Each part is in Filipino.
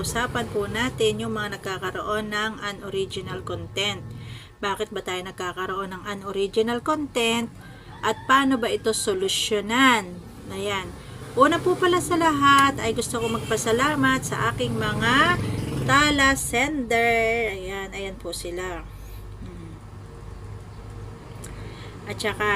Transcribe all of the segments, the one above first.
pag-usapan po natin yung mga nagkakaroon ng unoriginal content. Bakit ba tayo nagkakaroon ng unoriginal content? At paano ba ito solusyonan? Ayan. Una po pala sa lahat ay gusto ko magpasalamat sa aking mga tala sender. Ayan, ayan po sila. At saka,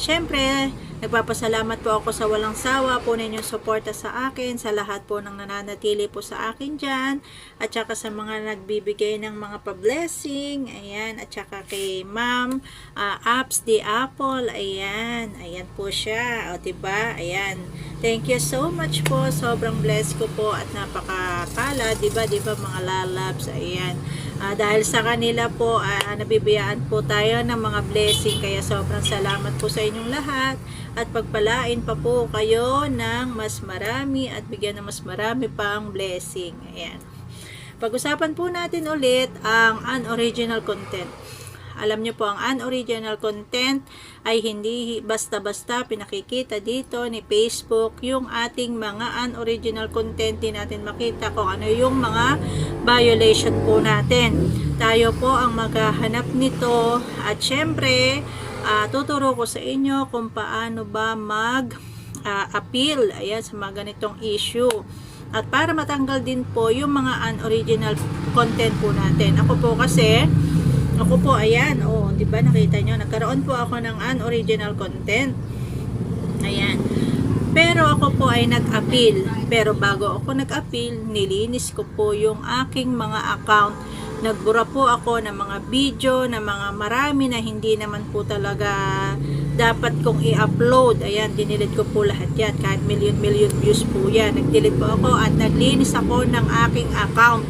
syempre, nagpapasalamat po ako sa walang sawa po ninyong suporta sa akin, sa lahat po ng nananatili po sa akin dyan, at saka sa mga nagbibigay ng mga pa-blessing, ayan, at saka kay ma'am, uh, Apps the Apple, ayan, ayan po siya, o diba, ayan, thank you so much po, sobrang blessed ko po at napakakala, diba, diba mga lalabs, ayan, Ah, dahil sa kanila po, ah, nabibiyaan po tayo ng mga blessing. Kaya sobrang salamat po sa inyong lahat. At pagpalain pa po kayo ng mas marami at bigyan ng mas marami pang blessing. Ayan. Pag-usapan po natin ulit ang unoriginal content. Alam niyo po, ang unoriginal content ay hindi basta-basta pinakikita dito ni Facebook yung ating mga unoriginal content din natin makita kung ano yung mga violation po natin. Tayo po ang maghahanap nito at syempre, uh, tuturo ko sa inyo kung paano ba mag uh, appeal ayan, sa mga ganitong issue. At para matanggal din po yung mga unoriginal content po natin. Ako po kasi, ako po, ayan, oh, di ba nakita nyo, nagkaroon po ako ng unoriginal content. Ayan. Pero ako po ay nag-appeal. Pero bago ako nag-appeal, nilinis ko po yung aking mga account. Nagbura po ako ng mga video, na mga marami na hindi naman po talaga dapat kong i-upload. Ayan, dinilit ko po lahat yan. Kahit million-million views po yan. Nag-delete po ako at naglinis ako ng aking account.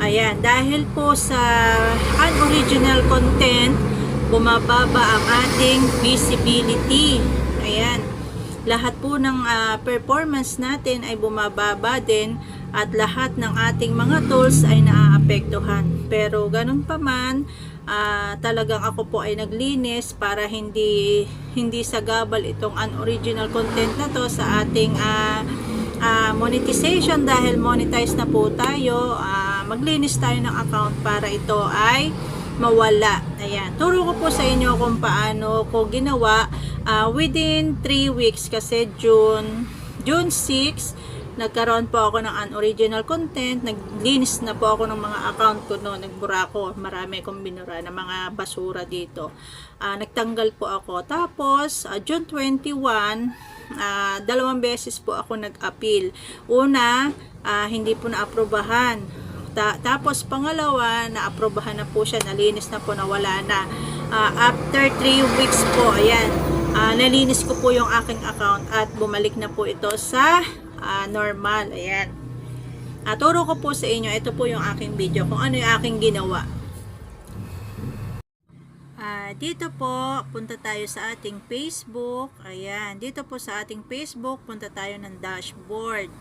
Ayan, dahil po sa unoriginal content, bumababa ang ating visibility. Ayan, lahat po ng uh, performance natin ay bumababa din at lahat ng ating mga tools ay naaapektuhan. Pero ganun pa man, uh, talagang ako po ay naglinis para hindi hindi sagabal itong unoriginal content na to sa ating uh, uh, monetization dahil monetize na po tayo. Uh, maglinis tayo ng account para ito ay mawala. Ayan. Turo ko po sa inyo kung paano ko ginawa uh, within 3 weeks kasi June June 6 nagkaroon po ako ng unoriginal content, naglinis na po ako ng mga account ko no, nagbura ako, marami akong binura ng mga basura dito. Uh, nagtanggal po ako. Tapos, uh, June 21, uh, dalawang beses po ako nag-appeal. Una, uh, hindi po na-aprobahan Ta tapos pangalawa, naaprobahan na po siya, nalinis na po, nawala na. Uh, after 3 weeks po, ayan, uh, nalinis ko po yung aking account at bumalik na po ito sa uh, normal. Ayan. Uh, turo ko po sa inyo, ito po yung aking video, kung ano yung aking ginawa. Uh, dito po, punta tayo sa ating Facebook. Ayan, dito po sa ating Facebook, punta tayo ng dashboard.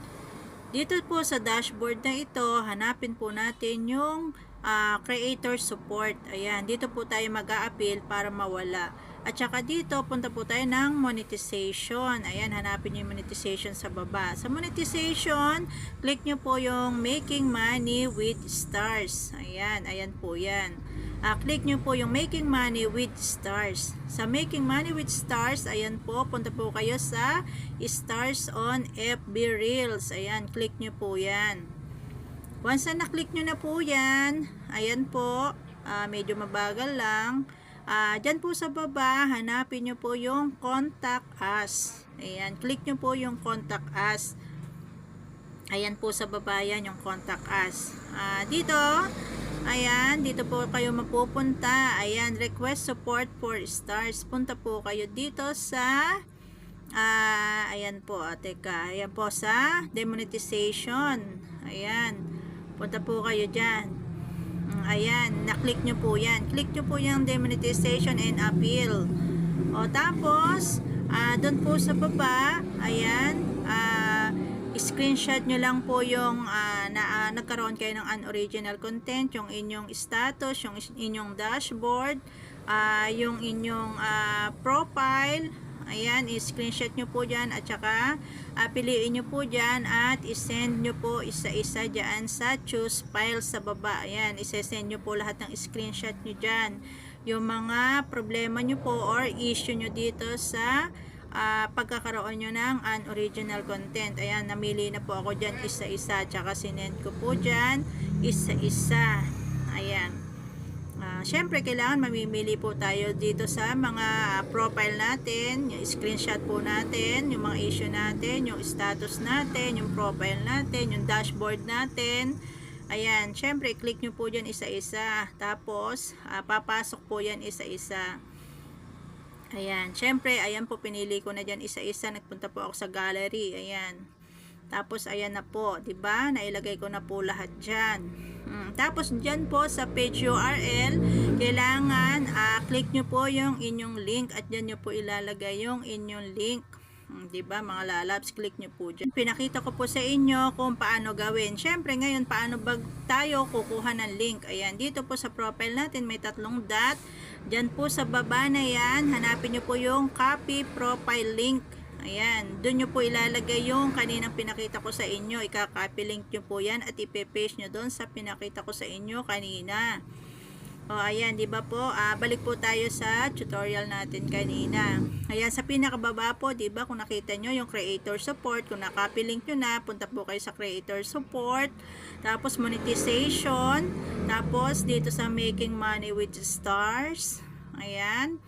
Dito po sa dashboard na ito, hanapin po natin yung uh, creator support. Ayan, dito po tayo mag a para mawala. At saka dito, punta po tayo ng monetization. Ayan, hanapin nyo yung monetization sa baba. Sa monetization, click nyo po yung making money with stars. Ayan, ayan po yan uh, click nyo po yung Making Money with Stars. Sa Making Money with Stars, ayan po, punta po kayo sa Stars on FB Reels. Ayan, click nyo po yan. Once na na-click nyo na po yan, ayan po, uh, medyo mabagal lang. Uh, dyan po sa baba, hanapin nyo po yung Contact Us. Ayan, click nyo po yung Contact Us. Ayan po sa baba yan, yung Contact Us. Uh, dito, Ayan, dito po kayo mapupunta. Ayan, request support for stars. Punta po kayo dito sa uh, ayan po, ah, teka, ayan po sa demonetization. Ayan, punta po kayo dyan. Mm, ayan, na-click nyo po yan. Click nyo po yung demonetization and appeal. O, tapos, uh, doon po sa baba, ayan, uh, screenshot nyo lang po yung uh, na, uh, nagkaroon kayo ng unoriginal content, yung inyong status, yung inyong dashboard, uh, yung inyong uh, profile, Ayan, i-screenshot nyo po dyan at saka ah, piliin nyo po dyan at isend nyo po isa-isa dyan sa choose file sa baba. Ayan, isesend nyo po lahat ng screenshot nyo dyan. Yung mga problema nyo po or issue nyo dito sa ah, pagkakaroon nyo ng unoriginal content. Ayan, namili na po ako dyan isa-isa. Tsaka sinend ko po dyan isa-isa. Ayan. Siyempre, kailangan mamimili po tayo dito sa mga ah, profile natin, yung screenshot po natin, yung mga issue natin, yung status natin, yung profile natin, yung dashboard natin. Ayan, siyempre, click nyo po dyan isa-isa. Tapos, ah, papasok po yan isa-isa. Ayan, syempre, ayan po, pinili ko na dyan isa-isa. Nagpunta po ako sa gallery. Ayan. Tapos, ayan na po, 'di ba Nailagay ko na po lahat dyan. Mm, Tapos, dyan po sa page URL, kailangan ah, click nyo po yung inyong link at dyan nyo po ilalagay yung inyong link. Mm, 'di ba mga lalabs, click nyo po dyan. Pinakita ko po sa inyo kung paano gawin. Syempre, ngayon, paano ba tayo kukuha ng link? Ayan, dito po sa profile natin, may tatlong dot. Dyan po sa baba na yan, hanapin nyo po yung copy profile link. Ayan, doon nyo po ilalagay yung kaninang pinakita ko sa inyo. Ika-copy link nyo po yan at ipe-paste nyo doon sa pinakita ko sa inyo kanina. O, ayan, di ba po? Ah, balik po tayo sa tutorial natin kanina. Ayan, sa pinakababa po, di ba, kung nakita nyo yung creator support, kung na-copy link nyo na, punta po kayo sa creator support, tapos monetization, tapos dito sa making money with stars, ayan,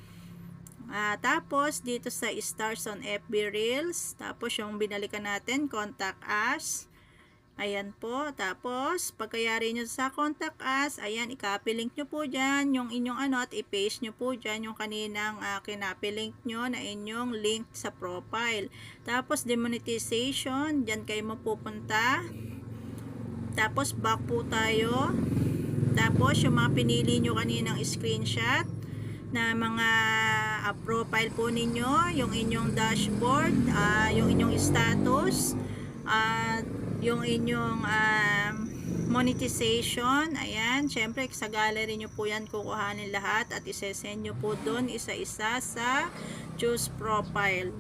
Ah, tapos, dito sa stars on FB Reels. Tapos, yung binalikan natin, contact us. Ayan po. Tapos, pagkayari nyo sa contact us, ayan, i-copy link nyo po dyan, yung inyong ano, at i-paste nyo po dyan yung kaninang uh, kinapi link nyo na inyong link sa profile. Tapos, demonetization, dyan kayo mapupunta. Tapos, back po tayo. Tapos, yung mga pinili nyo kaninang screenshot na mga uh, profile po ninyo, yung inyong dashboard, uh, yung inyong status, at uh, yung inyong um, monetization, ayan, syempre sa gallery nyo po yan kukuhanin lahat at isesend nyo po doon isa-isa sa choose profile.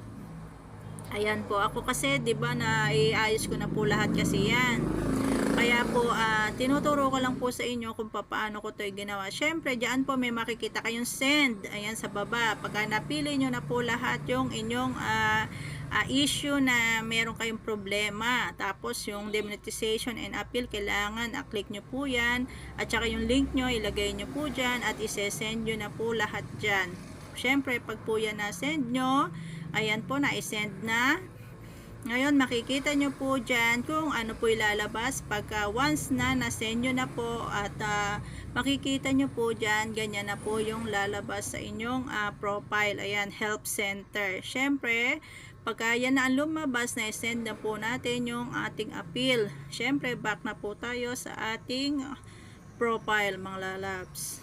Ayan po, ako kasi 'di ba na iayos ko na po lahat kasi yan. Kaya po, uh, tinuturo ko lang po sa inyo kung paano ko ito ginawa. Siyempre, dyan po may makikita kayong send. Ayan sa baba. Pagka napili nyo na po lahat yung inyong uh, uh, issue na meron kayong problema. Tapos, yung demonetization and appeal, kailangan uh, nyo po yan. At saka yung link nyo, ilagay nyo po dyan at isesend nyo na po lahat dyan. Siyempre, pag po yan na-send nyo, ayan po, na-send na. Ngayon, makikita nyo po dyan kung ano po ilalabas pagka once na nasend nyo na po at uh, makikita nyo po dyan, ganyan na po yung lalabas sa inyong uh, profile. Ayan, help center. Siyempre, pagka yan na ang lumabas, na-send na po natin yung ating appeal. Siyempre, back na po tayo sa ating profile, mga lalabs.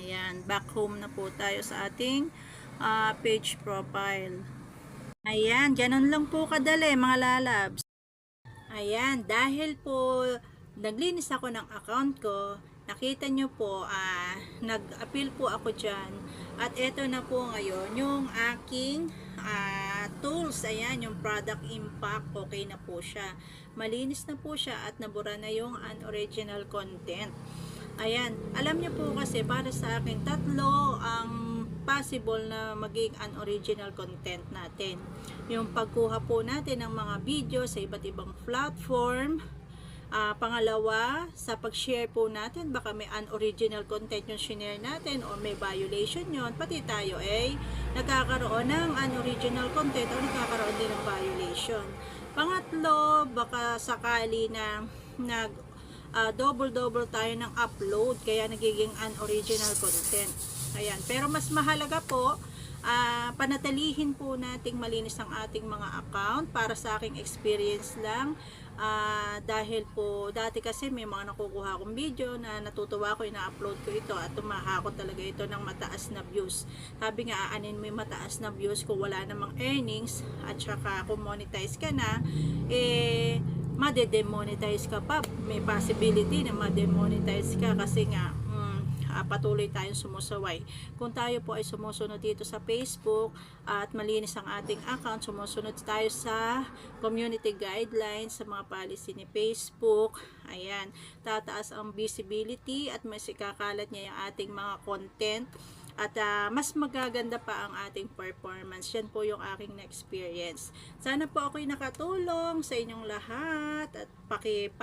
Ayan, back home na po tayo sa ating uh, page profile. Ayan, ganun lang po kadali mga lalabs. Ayan, dahil po naglinis ako ng account ko, nakita nyo po, ah, nag-appeal po ako dyan. At eto na po ngayon, yung aking ah, tools, ayan, yung product impact, okay na po siya. Malinis na po siya at nabura na yung unoriginal content. Ayan, alam nyo po kasi para sa akin, tatlo ang possible na maging unoriginal content natin. Yung pagkuha po natin ng mga video sa iba't ibang platform. Uh, pangalawa, sa pag-share po natin, baka may unoriginal content yung share natin o may violation yon pati tayo ay eh, nagkakaroon ng unoriginal content o nagkakaroon din ng violation. Pangatlo, baka sakali na nag uh, double-double tayo ng upload kaya nagiging unoriginal content. Ayan. Pero mas mahalaga po, uh, panatilihin po nating malinis ang ating mga account para sa aking experience lang. Uh, dahil po, dati kasi may mga nakukuha akong video na natutuwa ko, ina-upload ko ito at tumahako talaga ito ng mataas na views. Sabi nga, aanin yung mataas na views kung wala namang earnings at saka kung monetize ka na, eh, madedemonetize ka pa. May possibility na mademonetize ka kasi nga, ah, patuloy tayong sumusaway. Kung tayo po ay sumusunod dito sa Facebook at malinis ang ating account, sumusunod tayo sa community guidelines sa mga policy ni Facebook. Ayan, tataas ang visibility at mas ikakalat niya yung ating mga content at ah, mas magaganda pa ang ating performance. Yan po yung aking na-experience. Sana po ako'y nakatulong sa inyong lahat at paki